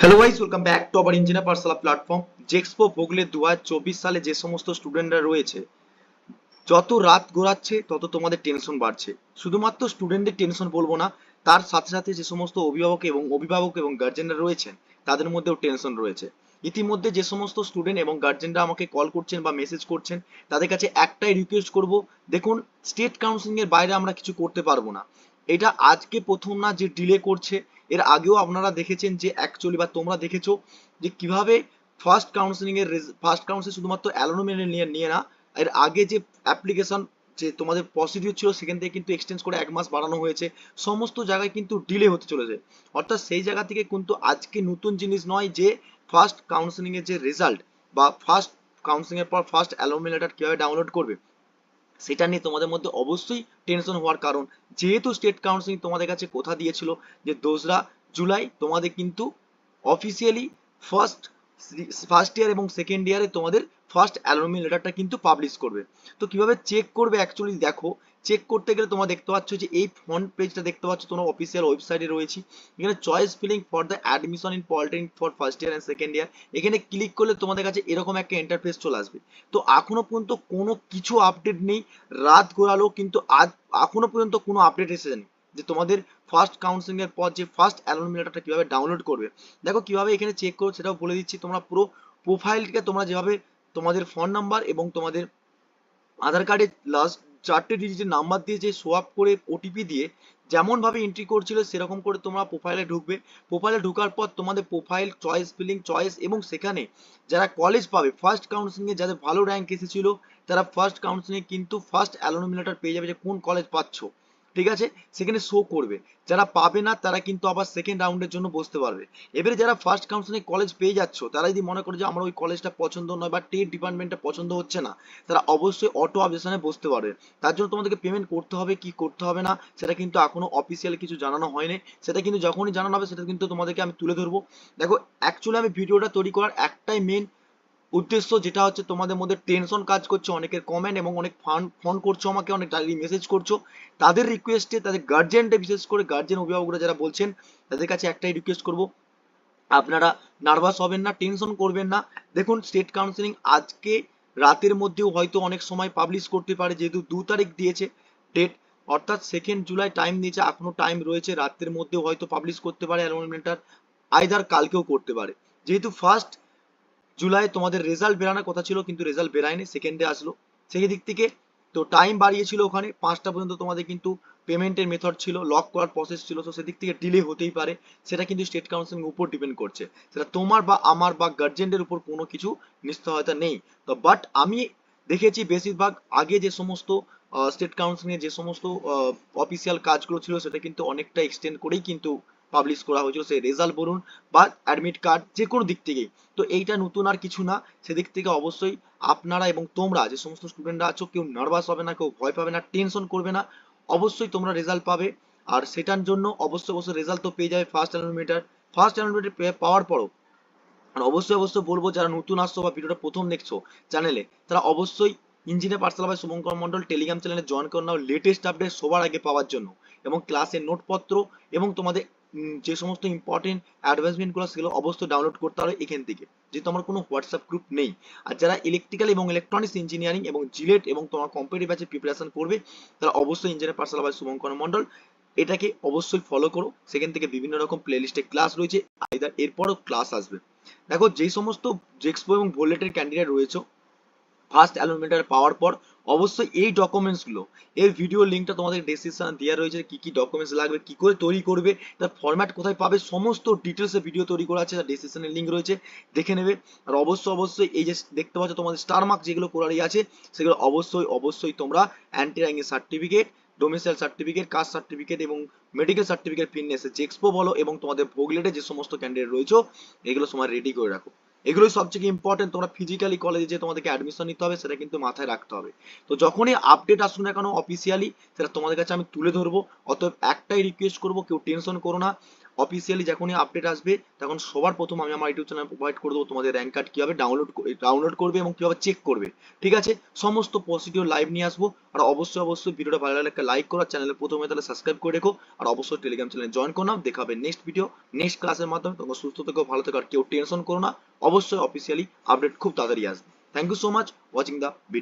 Hello guys welcome back to আবার engineer পার্সালা platform জেক্সপো ভোগলে দু সালে যে সমস্ত স্টুডেন্টরা রয়েছে, যত রাত গড়াচ্ছে, তত তোমাদের টেনশন বাড়ছে। শুধুমাত্র স্টুডেন্টদের টেনশন বলব না, তার সাথে সাথে যে সমস্ত অভিভাবক এবং অভিভাবক এবং গার্জেনরা রয়েছেন, তাদের মধ্যেও টেনশন রয়েছে। ইতিমধ্যে যে সমস্ত স্টুডেন্ট এবং গার্জেনরা আমাকে কল করছেন বা মেসেজ করছেন, তাদের কাছে একটাই রিকোয়েস্ট করব, দেখুন স্টেট কাউন্সিলিং এর বাইরে আমরা কিছু করতে পারব না। এটা আজকে প্রথম না, যে ডিলে করছে এর আগেও আপনারা দেখেছেন যে অ্যাকচুয়ালি বা তোমরা দেখেছ যে কীভাবে ফার্স্ট কাউন্সিলিং এর ফার্স্ট কাউন্সিল শুধুমাত্র অ্যালোনোমিনে নিয়ে নিয়ে না, এর আগে যে অ্যাপ্লিকেশন যে তোমাদের প্রসিডিউর ছিল সেখান থেকে কিন্তু এক্সটেন্স করে এক মাস বাড়ানো হয়েছে, সমস্ত জায়গায় কিন্তু ডিলে হতে চলেছে। অর্থাৎ সেই জায়গা থেকে কিন্তু আজকে নতুন জিনিস নয় যে ফার্স্ট কাউন্সিলিং এর যে রেজাল্ট বা ফার্স্ট কাউন্সিলিং এর পর ফার্স্ট অ্যালোমি লেটার কীভাবে ডাউনলোড করবে। সেটা নিয়ে তোমাদের মধ্যে অবশ্যই টেনশন হওয়ার কারণ। যেহেতু স্টেট কাউন্সিল তোমাদের কাছে কথা দিয়েছিল যে দোসরা জুলাই তোমাদের কিন্তু অফিসিয়ালি ফার্স্ট ফার্স্ট ইয়ার এবং সেকেন্ড ইয়ারে তোমাদের ফার্স্ট অ্যালোমি লেটারটা কিন্তু পাবলিশ করবে। তো কীভাবে চেক করবে অ্যাকচুয়ালি দেখো চেক করতে গেলে তোমরা দেখতে পাচ্ছ যে এই ফ্রন্ট পেজটা দেখতে পাচ্ছ, তোমরা অফিসিয়াল ওয়েবসাইটে রয়েছে। এখানে choice filling for the admission in polytechnic for first year and second year এখানে ক্লিক করলে তোমাদের কাছে এরকম একটা ইন্টারফেস চলে আসবে। তো এখনও পর্যন্ত কোনো কিছু আপডেট নেই, রাত গড়ালো কিন্তু আজ, এখনও পর্যন্ত কোনো আপডেট এসেছে যে তোমাদের ফার্স্ট কাউন্সিলিং এর পর যে ফার্স্ট অ্যালোমি লেটারটা কীভাবে ডাউনলোড করবে। দেখো কীভাবে এখানে চেক করো, সেটাও বলে দিচ্ছি, তোমরা পুরো প্রোফাইলকে তোমরা যেভাবে তোমাদের ফোন নাম্বার এবং তোমাদের আধার কার্ডের লাস্ট চারটে ডিজিটের নাম্বার দিয়ে যে সোয়াপ করে ওটিপি দিয়ে যেমন ভাবে এন্ট্রি করছিল, সেরকম করে তোমরা প্রোফাইলে ঢুকবে। প্রোফাইলে ঢোকার পর তোমাদের প্রোফাইল চয়েস ফিলিং চয়েস এবং সেখানে যারা কলেজ পাবে ফার্স্ট কাউন্সিলিং এ যাদের ভালো র্যাঙ্ক এসেছিল, তারা ফার্স্ট কাউন্সিলিং কিন্তু ফার্স্ট অ্যালোনোমিনেটার পেয়ে যাবে যে কোন কলেজ পাচ্ছ। ঠিক আছে? সেখানে শো করবে। যারা পাবে না, তারা কিন্তু আবার সেকেন্ড রাউন্ডের জন্য বসতে পারবে। এবারে যারা ফার্স্ট কাউন্সিলিং কলেজ পেয়ে যাচ্ছ তারা যদি মনে করে যে আমার ওই কলেজটা পছন্দ নয় বা টেট ডিপার্টমেন্টটা পছন্দ হচ্ছে না, তারা অবশ্যই অটো অবজেশনে বসতে পারবে। তার জন্য তোমাদেরকে পেমেন্ট করতে হবে, কি করতে হবে না, সেটা কিন্তু এখনও অফিসিয়াল কিছু জানানো হয়নি। সেটা কিন্তু যখনই জানানো হবে, সেটা কিন্তু তোমাদেরকে আমি তুলে ধরবো। দেখো অ্যাকচুয়ালি আমি ভিডিওটা তৈরি করার একটাই মেন উদ্দেশ্য যেটা হচ্ছে তোমাদের মধ্যে টেনশন কাজ করছে, অনেকের কমেন্ট এবং অনেক ফান ফোন করছ আমাকে, অনেক মেসেজ করছ। তাদের রিকোয়েস্টে তাদের গার্জেনটা বিশেষ করে গার্জেন অভিভাবকরা যারা বলছেন, তাদের কাছে একটাই রিকোয়েস্ট করব, আপনারা নার্ভাস হবেন না টেনশন করবেন না। দেখুন স্টেট কাউন্সিলিং আজকে রাতের মধ্যেও হয়তো অনেক সময় পাবলিশ করতে পারে, যেহেতু দু তারিখ দিয়েছে ডেট অর্থাৎ সেকেন্ড জুলাই টাইম দিয়েছে, এখনও টাইম রয়েছে, রাতের মধ্যেও হয়তো পাবলিশ করতে পারে অ্যালোনমেন্টার আইদার কালকেও করতে পারে। যেহেতু ফার্স্ট জুলাই তোমাদের রেজাল্ট বেরানোর কথা ছিল, কিন্তু রেজাল্ট বেরায়নি সেকেন্ডে আসলো। সেই দিক থেকে তো টাইম বাড়িয়েছিল ওখানে, পাঁচটা পর্যন্ত তোমাদের কিন্তু পেমেন্টের মেথড ছিল লক করার প্রসেস ছিল, তো সেদিক থেকে ডিলে হতেই পারে। সেটা কিন্তু স্টেট কাউন্সিলিং উপর ডিপেন্ড করছে। সেটা তোমার বা আমার বা গার্জেনদের উপর কোনো কিছু নিশ্চয়তা নেই। তো বাট আমি দেখেছি বেশিরভাগ আগে যে সমস্ত স্টেট কাউন্সিলিং যে সমস্ত অফিসিয়াল কাজগুলো ছিল, সেটা কিন্তু অনেকটা এক্সটেন্ড করেই কিন্তু পাবলিশ করা হয়েছিল, সেই রেজাল্ট বলুন বা অ্যাডমিট কার্ড যে কোনো দিক থেকেই তো এইটা নতুন আর কিছু না, সেদিক থেকে অবশ্যই আপনারা এবং তোমরা, যে সমস্ত স্টুডেন্টরা আছো, কেউ নার্ভাস হবে না, কেউ ভয় পাবে না টেনশন করবে না, অবশ্যই তোমরা রেজাল্ট পাবে। আর সেটার জন্য অবশ্যই অবশ্যই রেজাল্ট তো পেয়ে যাবে ফার্স্ট অ্যানোমিটার ফার্স্ট অ্যানোমিটার পাওয়ার পরও। আর অবশ্যই অবশ্যই বলব, যারা নতুন আসছো বা ভিডিওটা প্রথম দেখছ চ্যানেলে তারা অবশ্যই ইঞ্জিনিয়ার পার্সালা ভাই শুভঙ্কর মন্ডল টেলিগ্রাম চ্যানেলে জয়েন করে নাও লেটেস্ট আপডেট সবার আগে পাওয়ার জন্য। এবং ক্লাসের নোটপত্র এবং তোমাদের যে সমস্ত ইম্পর্টেন্ট অ্যাডভান্সমেন্টগুলো সেগুলো অবশ্যই ডাউনলোড করতে হবে এখান থেকে। যেহেতু আমার কোনো হোয়াটসঅ্যাপ গ্রুপ নেই। আর যারা ইলেকট্রিক্যাল এবং ইলেকট্রনিক্স ইঞ্জিনিয়ারিং এবং জিলেট এবং তোমার কম্পিটিভ ব্যাচে প্রিপারেশন করবে, তারা অবশ্যই ইঞ্জিনিয়ার পার্সালা ভাই শুভঙ্কর মন্ডল এটাকে অবশ্যই ফলো করো। সেখান থেকে বিভিন্ন রকম প্লেলিস্টে ক্লাস রয়েছে। আইদার এরপরও ক্লাস আসবে। দেখো, যেই সমস্ত জেক্সপো এবং ভোলেটের ক্যান্ডিডেট রয়েছে ফার্স্ট অ্যালোমিটার পাওয়ার পর অবশ্যই এই ডকুমেন্টসগুলো এর ভিডিও লিঙ্কটা তোমাদের ডেসক্রিপশনে দেওয়া রয়েছে, কি কি ডকুমেন্টস লাগবে, কি করে তৈরি করবে, তার ফরম্যাট কোথায় পাবে, সমস্ত ডিটেলসে ভিডিও তৈরি করা আছে, তার ডেসক্রিপশনে লিঙ্ক রয়েছে, দেখে নেবে। আর অবশ্যই অবশ্যই এই যে দেখতে পাচ্ছ তোমাদের স্টার মার্ক যেগুলো করারই আছে, সেগুলো অবশ্যই অবশ্যই তোমরা anti ranking certificate domicile certificate caste certificate এবং মেডিকেল সার্টিফিকেট ফিটনেস জেক্সপো বলো এবং তোমাদের ভোগলেটে যে সমস্ত ক্যান্ডিডেট রয়েছে, এগুলো সময় রেডি করে রাখো। এগুলোই সবচেয়ে ইম্পর্টেন্ট তোমরা ফিজিক্যালি কলেজে যে তোমাদেরকে অ্যাডমিশন নিতে হবে, সেটা কিন্তু মাথায় রাখতে হবে। তো যখনই আপডেট আসুক না কেন অফিসিয়ালি সেটা তোমাদের কাছে আমি তুলে ধরবো। অতএব একটাই রিকোয়েস্ট করব, কেউ টেনশন করো না। অফিসিয়ালি যখনই আপডেট আসবে, তখন সবার প্রথম আমি আমার ইউটিউব চ্যানেল প্রোভাইড করে দেবো তোমাদের র্যাঙ্ক কার্ড কীভাবে ডাউনলোড ডাউনলোড করবে এবং কীভাবে চেক করবে। ঠিক আছে? সমস্ত প্রসিডিওর লাইভ নিয়ে আসব। আর অবশ্যই অবশ্যই ভিডিওটা ভালো লাগলে একটা লাইক করো চ্যানেলে প্রথমে তাহলে সাবস্ক্রাইব করে রেখো। আর অবশ্যই টেলিগ্রাম চ্যানেলে জয়েন করো নাও। দেখা হবে নেক্সট ভিডিও নেক্সট ক্লাসের মাধ্যমে। তোমরা সুস্থ থেকো, ভালো থেকো, আর কেউ টেনশন করো না। অবশ্যই অফিসিয়ালি আপডেট খুব তাড়াতাড়ি আসবে। Thank you so much watching the video